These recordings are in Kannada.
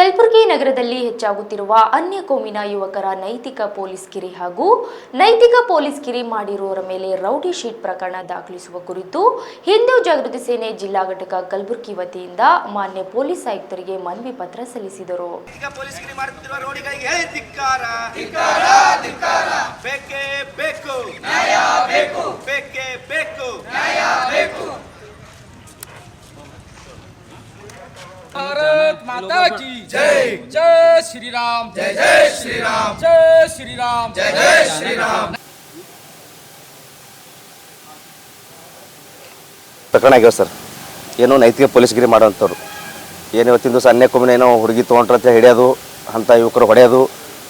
ಕಲಬುರಗಿ ನಗರದಲ್ಲಿ ಹೆಚ್ಚಾಗುತ್ತಿರುವ ಅನ್ಯ ಕೋಮಿನ ಯುವಕರ ನೈತಿಕ ಪೊಲೀಸ್ ಕಿರಿ ಹಾಗೂ ನೈತಿಕ ಪೊಲೀಸ್ ಕಿರಿ ಮಾಡಿರುವವರ ಮೇಲೆ ರೌಡಿ ಶೀಟ್ ಪ್ರಕರಣ ದಾಖಲಿಸುವ ಕುರಿತು ಹಿಂದೂ ಜಾಗೃತಿ ಸೇನೆ ಜಿಲ್ಲಾ ಘಟಕ ಕಲಬುರಗಿ ವತಿಯಿಂದ ಮಾನ್ಯ ಪೊಲೀಸ್ ಆಯುಕ್ತರಿಗೆ ಮನವಿ ಪತ್ರ ಸಲ್ಲಿಸಿದರು. ಬೇಕೇ ಬೇಕೇ ಬೇಕು भारत माता की जय जय श्री राम जय जय श्री राम जय श्री राम जय जय श्री राम ಪ್ರಕರಣ ಆಗ್ಯಾವ ಸರ್ ಏನೋ ನೈತಿಕ ಪೊಲೀಸ್ಗಿರಿ ಮಾಡೋವಂಥವ್ರು ಏನು ಇವತ್ತಿನ ದಿವಸ ಅನ್ಯಕೊಮ್ಮೆ ಏನೋ ಹುಡುಗಿ ತೊಗೊಂಡ್ರಂತ ಹಿಡಿಯೋದು ಅಂಥ ಯುವಕರು ಹೊಡೆಯೋದು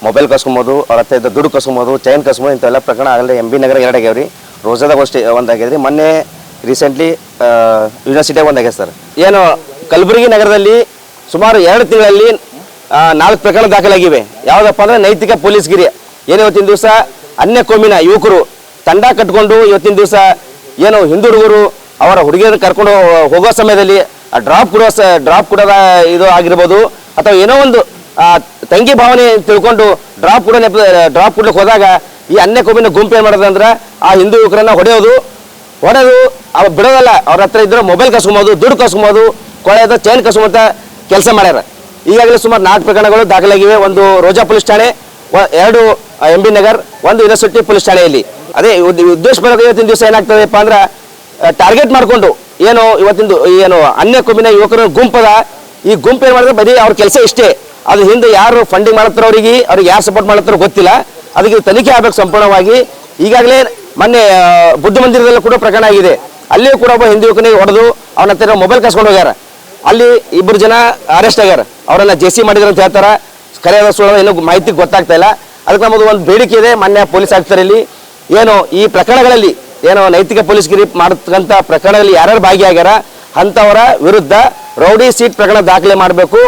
ಮೊಬೈಲ್ ಕಸ್ಕೊಂಬೋದು ಅವ್ರ ಹತ್ರ ಇದ್ದ ದುಡ್ಡು ಕಸ್ಕೊಂಬೋದು ಚೈನ್ ಕಸ್ಬೋದು ಇಂಥವೆಲ್ಲ ಪ್ರಕರಣ ಆಗಲೇ ಎಂ ಬಿ ನಗರ ಎರಡು ಆಗ್ಯಾವ ರೀ ರೋಜಾದಾಗ ಅಷ್ಟೇ ಒಂದು ಆಗ್ಯದ ಮೊನ್ನೆ ರೀಸೆಂಟ್ಲಿ ಯೂನಿವರ್ಸಿಟಿಯಾಗ ಒಂದು ಆಗ್ಯದ ಸರ್ ಏನು ಕಲಬುರಗಿ ನಗರದಲ್ಲಿ ಸುಮಾರು ಎರಡು ತಿಂಗಳಲ್ಲಿ ನಾಲ್ಕು ಪ್ರಕರಣ ದಾಖಲಾಗಿವೆ. ಯಾವುದಪ್ಪ ಅಂದರೆ ನೈತಿಕ ಪೊಲೀಸ್ಗಿರಿ ಏನು ಇವತ್ತಿನ ದಿವಸ? ಅನ್ಯ ಕೋಮಿನ ಯುವಕರು ತಂಡ ಕಟ್ಕೊಂಡು ಇವತ್ತಿನ ದಿವಸ ಏನು ಹಿಂದೂ ಹುಡುಗರು ಅವರ ಹುಡುಗಿಯರನ್ನ ಕರ್ಕೊಂಡು ಹೋಗೋ ಸಮಯದಲ್ಲಿ ಡ್ರಾಪ್ ಕೊಡೋ ಡ್ರಾಪ್ ಕೊಡೋದ ಇದು ಆಗಿರ್ಬೋದು. ಅಥವಾ ಏನೋ ಒಂದು ತಂಗಿ ಭಾವನೆ ತಿಳ್ಕೊಂಡು ಡ್ರಾಪ್ ಕೊಡೋ ನೆಪ ಡ್ರಾಪ್ ಕೊಡ್ಲಿಕ್ಕೆ ಹೋದಾಗ ಈ ಅನ್ಯ ಕೋಮಿನ ಗುಂಪು ಏನು ಮಾಡೋದು ಅಂದ್ರೆ ಆ ಹಿಂದೂ ಯುವಕರನ್ನ ಹೊಡೆಯೋದು. ಹೊಡೆದು, ಅವ ಬಿಡೋದಲ್ಲ. ಅವ್ರ ಹತ್ರ ಇದ್ರೆ ಮೊಬೈಲ್ ಕಸ್ಕೊಂಬೋದು, ದುಡ್ಡು ಕಸ್ಕೊಂಬೋದು. ಕೊಳೆಯೋದು ಚೈನ್ ಕಸ್ಕೊಂಬಂತ ಕೆಲಸ ಮಾಡ್ಯಾರ. ಈಗಾಗಲೇ ಸುಮಾರು ನಾಲ್ಕು ಪ್ರಕರಣಗಳು ದಾಖಲಾಗಿವೆ. ಒಂದು ರೋಜಾ ಪೊಲೀಸ್ ಠಾಣೆ ಎರಡು ಎಂ ಬಿ ನಗರ್, ಒಂದು ಯೂನಿವರ್ಸಿಟಿ ಪೊಲೀಸ್ ಠಾಣೆಯಲ್ಲಿ. ಅದೇ ಉದ್- ಉದ್ದೇಶಪೂರ್ವಕ ಇವತ್ತಿನ ದಿವಸ ಏನಾಗ್ತದೆಪ್ಪ ಅಂದ್ರೆ ಟಾರ್ಗೆಟ್ ಮಾಡಿಕೊಂಡು ಏನು ಇವತ್ತಿಂದು ಏನು ಅನ್ಯ ಕೊಂಬಿನ ಯುವಕರ ಗುಂಪದ, ಈ ಗುಂಪು ಏನು ಮಾಡಿದ್ರೆ ಬದಿ ಅವ್ರ ಕೆಲಸ ಇಷ್ಟೇ. ಅದು ಹಿಂದೆ ಯಾರು ಫಂಡಿಂಗ್ ಮಾಡತ್ತಾರ ಅವರಿಗೆ, ಅವ್ರಿಗೆ ಯಾರು ಸಪೋರ್ಟ್ ಮಾಡತ್ತಾರ ಗೊತ್ತಿಲ್ಲ. ಅದಕ್ಕೆ ತನಿಖೆ ಆಗ್ಬೇಕು ಸಂಪೂರ್ಣವಾಗಿ. ಈಗಾಗಲೇ ಮೊನ್ನೆ ಬುದ್ಧ ಮಂದಿರದಲ್ಲೂ ಕೂಡ ಪ್ರಕರಣ ಆಗಿದೆ. ಅಲ್ಲಿಯೂ ಕೂಡ ಒಬ್ಬ ಹಿಂದೂ ಯುವಕನಿಗೆ ಹೊಡೆದು ಅವನ ಹತ್ತಿರ ಮೊಬೈಲ್ ಕಸ್ಕೊಂಡು ಹೋಗ್ಯಾರ. ಅಲ್ಲಿ ಇಬ್ಬರು ಜನ ಅರೆಸ್ಟ್ ಆಗ್ಯಾರ. ಅವರನ್ನ ಜೆ ಸಿ ಮಾಡಿದ್ರು ಅಂತ ಹೇಳ್ತಾರೆ. ಕರೆಯಾದ ಸುಳ್ಳು ಏನು ಮಾಹಿತಿ ಗೊತ್ತಾಗ್ತಾ ಇಲ್ಲ. ಅದಕ್ಕೆ ನಮ್ಮದು ಒಂದು ಬೇಡಿಕೆ ಇದೆ. ಮಾನ್ಯ ಪೊಲೀಸ್ ಆಯುಕ್ತರಲ್ಲಿ ಏನು ಈ ಪ್ರಕರಣಗಳಲ್ಲಿ ಏನು ನೈತಿಕ ಪೊಲೀಸ್ಗಿರಿ ಮಾಡತಕ್ಕಂಥ ಪ್ರಕರಣಗಳಲ್ಲಿ ಯಾರ್ಯಾರು ಭಾಗಿಯಾಗ್ಯಾರ, ಅಂಥವರ ವಿರುದ್ಧ ರೌಡಿ ಸೀಟ್ ಪ್ರಕರಣ ದಾಖಲೆ ಮಾಡಬೇಕು.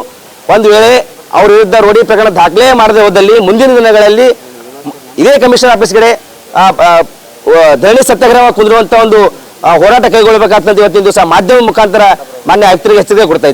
ಒಂದು ವೇಳೆ ಅವ್ರ ವಿರುದ್ಧ ರೌಡಿ ಪ್ರಕರಣ ದಾಖಲೆ ಮಾಡದೇ ಹೋದಲ್ಲಿ ಮುಂದಿನ ದಿನಗಳಲ್ಲಿ ಇದೇ ಕಮಿಷನರ್ ಆಫೀಸ್ ಕಡೆ ಧರಣಿ ಸತ್ಯಾಗ್ರಹ ಕುಂದಿರುವಂಥ ಒಂದು ಹೋರಾಟ ಕೈಗೊಳ್ಳಬೇಕಾಗ್ತದೆ ಇವತ್ತಿನ ದಿವಸ. ಮಾಧ್ಯಮ ಮುಖಾಂತರ ಮಾನ್ಯ ಆಯುಕ್ತರಿಗೆ ಎಚ್ಚರಿಕೆ ಕೊಡ್ತಾ